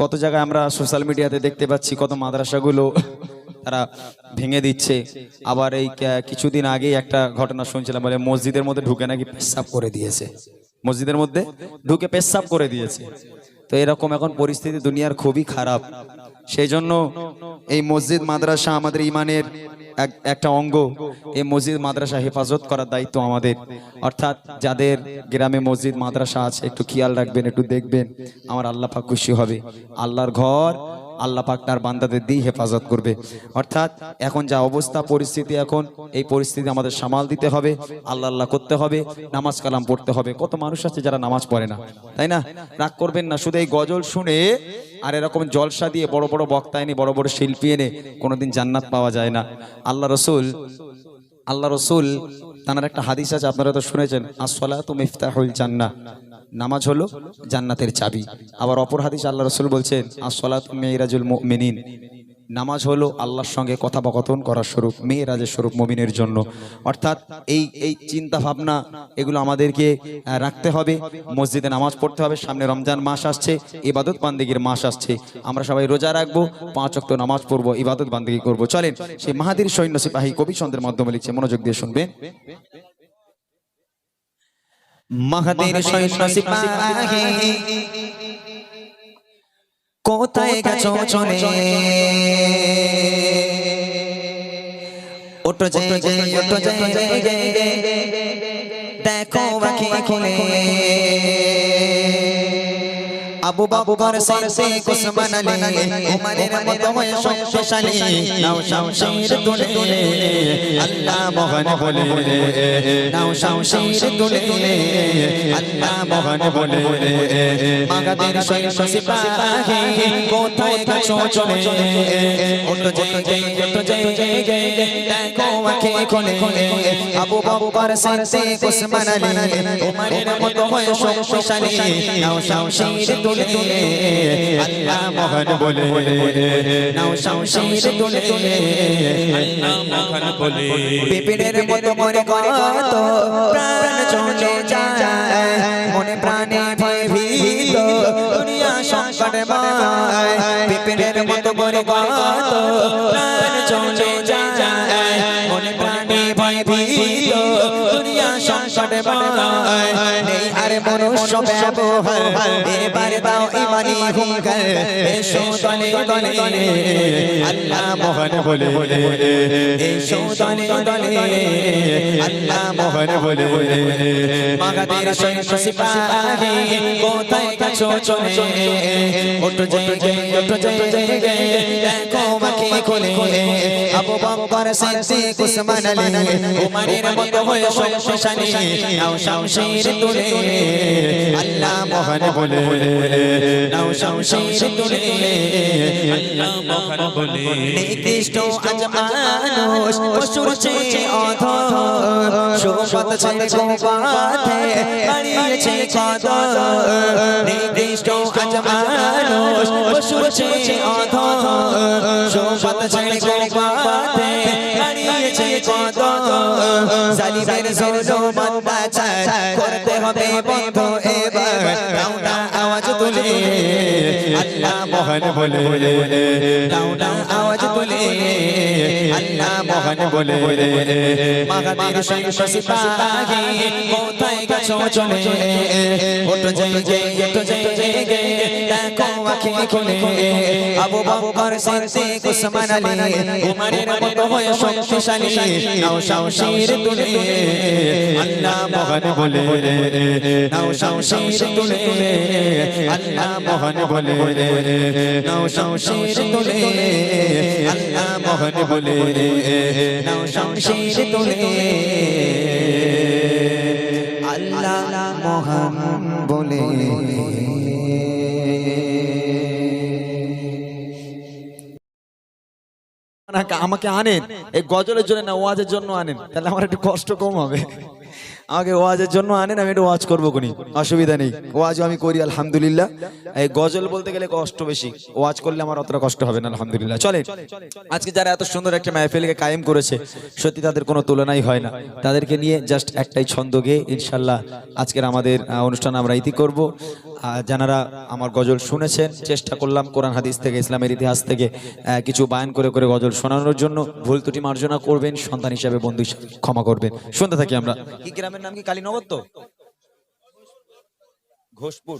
কত জায়গায় আমরা সোশ্যাল মিডিয়াতে দেখতে পাচ্ছি, কত মাদ্রাসাগুলো তারা ভেঙে দিচ্ছে। আবার এই কিছুদিন আগে একটা ঘটনা শুনছিলাম, বলে মসজিদের মধ্যে ঢুকে নাকি পেশাব করে দিয়েছে। মসজিদের মধ্যে ঢুকে পেশাব করে দিয়েছে। তো এরকম এখন পরিস্থিতি দুনিয়ার খুবই খারাপ। সেই জন্য এই মসজিদ মাদ্রাসা আমাদের ইমানের এক- একটা অঙ্গ। এই মসজিদ মাদ্রাসা হেফাজত করার দায়িত্ব আমাদের। অর্থাৎ যাদের গ্রামে মসজিদ মাদ্রাসা আছে, একটু খেয়াল রাখবেন, একটু দেখবেন, আমার আল্লাহ খুশি হবে। আল্লাহর ঘর আল্লাহ পাক তার বান্দাদের দিয়ে হেফাজত করবে। অর্থাৎ এখন যা অবস্থা, পরিস্থিতি এখন, এই পরিস্থিতি আমাদের সামাল দিতে হবে, আল্লাহ আল্লাহ করতে হবে, নামাজ কালাম পড়তে হবে। কত মানুষ আছে যারা নামাজ পড়ে না, তাই না? রাগ করবেন না, শুধু এই গজল শুনে আর এরকম জলসা দিয়ে বড় বড় বক্তা এনে, বড় বড় শিল্পী এনে কোনোদিন জান্নাত পাওয়া যায় না। আল্লাহ রসুল আল্লাহ রসুল তার একটা হাদিস আছে, আপনারা তো শুনেছেন আসলা তো মিফতাহুল জান্না নামাজ হলো জান্নাতের চাবি। আবার অপর হাদিস আল্লাহ রসুল বলছেন আসলাত মেয়েরাজুল মিনিন নামাজ হলো আল্লাহর সঙ্গে কথোপকথন করার স্বরূপ মেয়েরাজের স্বরূপ মমিনের জন্য। অর্থাৎ এই এই চিন্তা ভাবনা এগুলো আমাদেরকে রাখতে হবে। মসজিদে নামাজ পড়তে হবে, সামনে রমজান মাস আসছে, ইবাদত বান্দিগির মাস আসছে। আমরা সবাই রোজা রাখব, পাঁচ অক্ট নামাজ পড়ব, ইবাদত বান্দিগি করব। চলেন, সেই মাহাদির সৈন্য সিপাহী কবি ছন্দের মাধ্যমে লিখছে, মনোযোগ দিয়ে শুনবেন। মাহাদির সৈন্য সিপাহী কোথায় গেছো চলে? ওটো যে যে ওটো যে দেখো বাকি খুলে। আবু বাবু বর সে কুস মানালে উমারের মতো শক্তিশালী। নাও শামশির তুলে তুলে আল্লাহ মোহন বলে। নাও শামশির তুলে তুলে আল্লাহ মোহন বলে। মাগাদের সৈন্য সিপাহী কোথায় গেছো চলে? ওটো জয় জয় ওটো জয় জয় জয় দেখো আঁখে খুলে। আবু বাবু বর সে কুস মানালে উমারের মতো শক্তিশালী। নাও শামশির তুলে আল্লাহ মোহন বলে। নাও শামশির তুলে আল্লাহ মহান বলে। পিপিড়ের মতো মরে কত প্রাণ চলে যায়। মনে প্রাণে ভয় ভীত। দুনিয়া সংকট মায়। পিপিড়ের মতো মরে কত প্রাণ চলে যায়। মনে প্রাণে ভয় ভীত। দুনিয়া নেই আর মনুষ্য ব্যবহার এবার দাও ইমানি হুঙ্কার। এসো দলে দলে আল্লাহ মোহন বলে। এসো দলে দলে আল্লাহ মোহন বলে। মাগাদের সৈন্য সিপাহী। কোথায় গেছো চলে? ওটো জয় ওটো জয় দেখো মাকে খোলে। আবু বকর সিদ্দিক উসমান আলী। উমরের মতো হয়ে শক্তিশালী। নাও শামশির তুলে। আল্লাহ মোহন বলে। নাও শামশির তুলে। আল্লাহ মহান বলে। নিকৃষ্ট আজ মানুষ পশুর চেয়ে অধম শোভত ছেলে গোপাতে বাড়িয়েছে কদর নিকৃষ্ট আজ মানুষ পশুর চেয়ে অধম শোভত ছেলে গোপাতে কদর জালিমের জন্য অত্যাচার করতে হবে বন্ধ এবার। দাউনা আওয়াজ তুলে। আল্লাহ মোহন বলে। দাউনা আওয়াজ তুলে। আল্লাহ মোহন বলে। মাগাদের সৈন্য সিপাহী কোথায় গেছো চলে? ওটো জয় ওটো জয় দেখো আখি খুলে। আবু বকর সিদ্দিক উসমান আলী উমরের মতো হয়ে শক্তিশালী। নাও শামশির তুলে। আল্লাহ মোহন বলে। নাও শামশির তুলে। আল্লাহ মোহন বলে, নাও শামশির তুলে, আল্লাহ মোহন বলে, নাও শামশির তুলে। আল্লাহ মোহন বলে। আমাকে আনেন, এই গজলের জন্য না, ওয়াজের জন্য আনেন, তাহলে আমার একটু কষ্ট কম হবে। আমাকে ওয়াজের জন্য আনেন, আমি একটু ওয়াজ করব কোনি অসুবিধা নেই। ওয়াজও আমি করি, আলহামদুলিল্লাহ। এই গজল বলতে গেলে কষ্ট বেশি। ওয়াজ করলে আমার অতটা কষ্ট হবে না, আলহামদুলিল্লাহ। চলে আজকে যারা এত সুন্দর একটা মাহফিলকে কায়েম করেছে, সত্যি তাদের কোনো তুলনাই হয় না। তাদেরকে নিয়ে জাস্ট একটাই ছন্দ গেয়ে ইনশাল্লাহ আজকের আমাদের অনুষ্ঠান আমরা ইতি করব। যারা আমার গজল শুনেছেন, চেষ্টা করলাম কোরআন হাদিস থেকে, ইসলামের ইতিহাস থেকে কিছু বায়ন করে করে গজল শোনানোর জন্য। ভুল ত্রুটি মার্জনা করবেন, সন্তান হিসাবে বন্ধু ক্ষমা করবেন। শুনতে থাকি আমরা। গ্রামের নাম কি? কালীনগর তো? ঘোষপুর।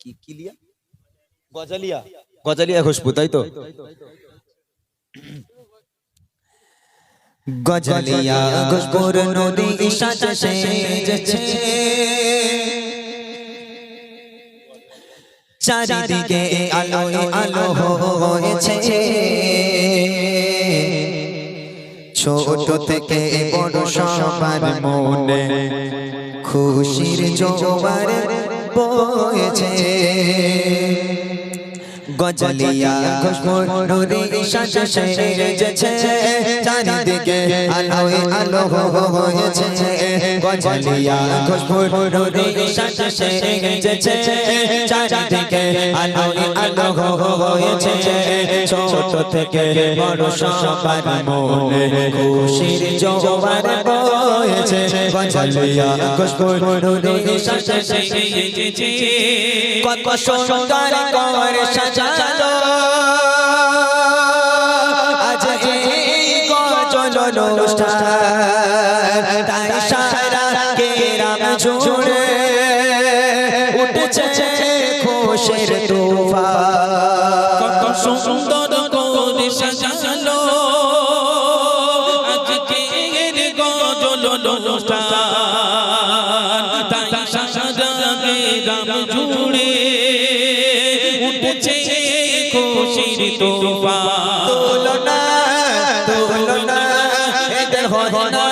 কি কিলিয়া? গজালিয়া। গজালিয়া ঘোষপুর তাই তো? গজলিয়া ঘোষপুর নদী সাজে সেজেছে। চারিদিকে আলো আলো হয়েছে। ছোট থেকে বড় সবার মনে খুশির জোয়ার বয়েছে। গজলিয়া ঘোষপুর নদী সাজে সেজেছে চারিদিকে আলো আলো হয়েছে। গজলিয়া ঘোষপুর নদী সাজে সেজেছে চারিদিকে আলো আলো হয়েছে। ছোট থেকে বড় সবার মনে খুশির জোয়ার বয়েছে। গজলিয়া ঘোষপুর নদী সাজে সেজেছে কত সুন্দর করে সাজালো আজ এই গজল অনুষ্ঠান, তাই সারা কেরাম জুড়ে উঠছে খুশির তুফান। কত সুন্দর করে সাজালো। আজকের গজল অনুষ্ঠান, তাই সাজা গ্রাম জুড়ে খুশির তোফা তোলো না এদের হয় না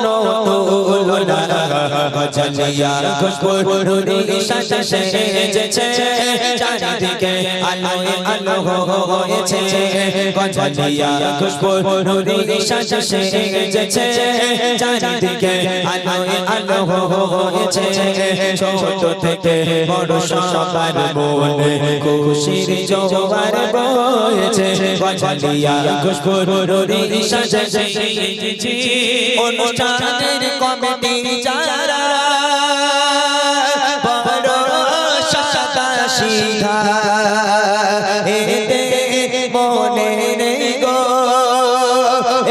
কোনো তুলনা গজলিয়া খুশবুর নুরি সাজে সেজেছে। চারিদিকে আলো আলো হয়েছে। গজলিয়া খুশবুর নুরি সাজে সেজেছে। চারিদিকে আলো আলো হয়েছে। ছোট থেকে বড় সবার মনে খুশির জোয়ার বয়েছে। গজলিয়া খুশবুর নুরি সাজে সেজেছে। অনুষ্ঠানের কমিটি যারা বড় সাদা সিধা এতে মনে নেই গো,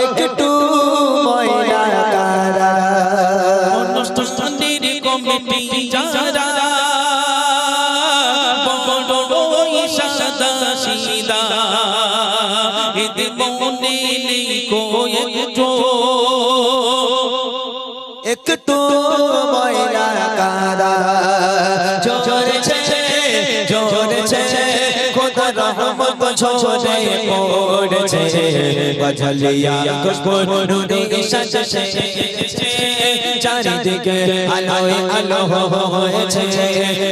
একটু ময়লা কারা অনুষ্ঠানের কমিটি যারা সাদা সিদা এতে মনে নেই কয়েকটো একটু que todo পড়েছে গজলিয়া খুশবুর নুরি সাজে চারিদিকে আলো আলো হয়েছে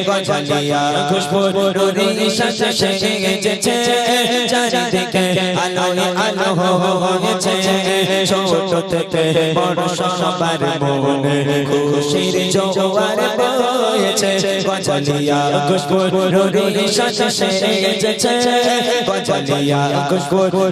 গজলিয়া খুশবুর নুরি সাজে সেজেছে চারিদিকে আলো আলো হয়েছে ছোট থেকে বড় সবার মনে খুশির জোয়ার বয়েছে গজলিয়া খুশবুর নুরি সাজে সেজেছে গজলিয়া খুশবুর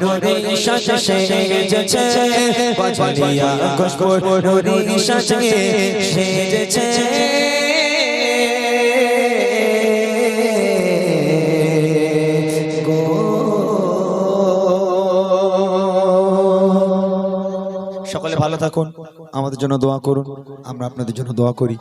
সকলে ভালো থাকুন। আমাদের জন্য দোয়া করুন। আমরা আপনাদের জন্য দোয়া করি।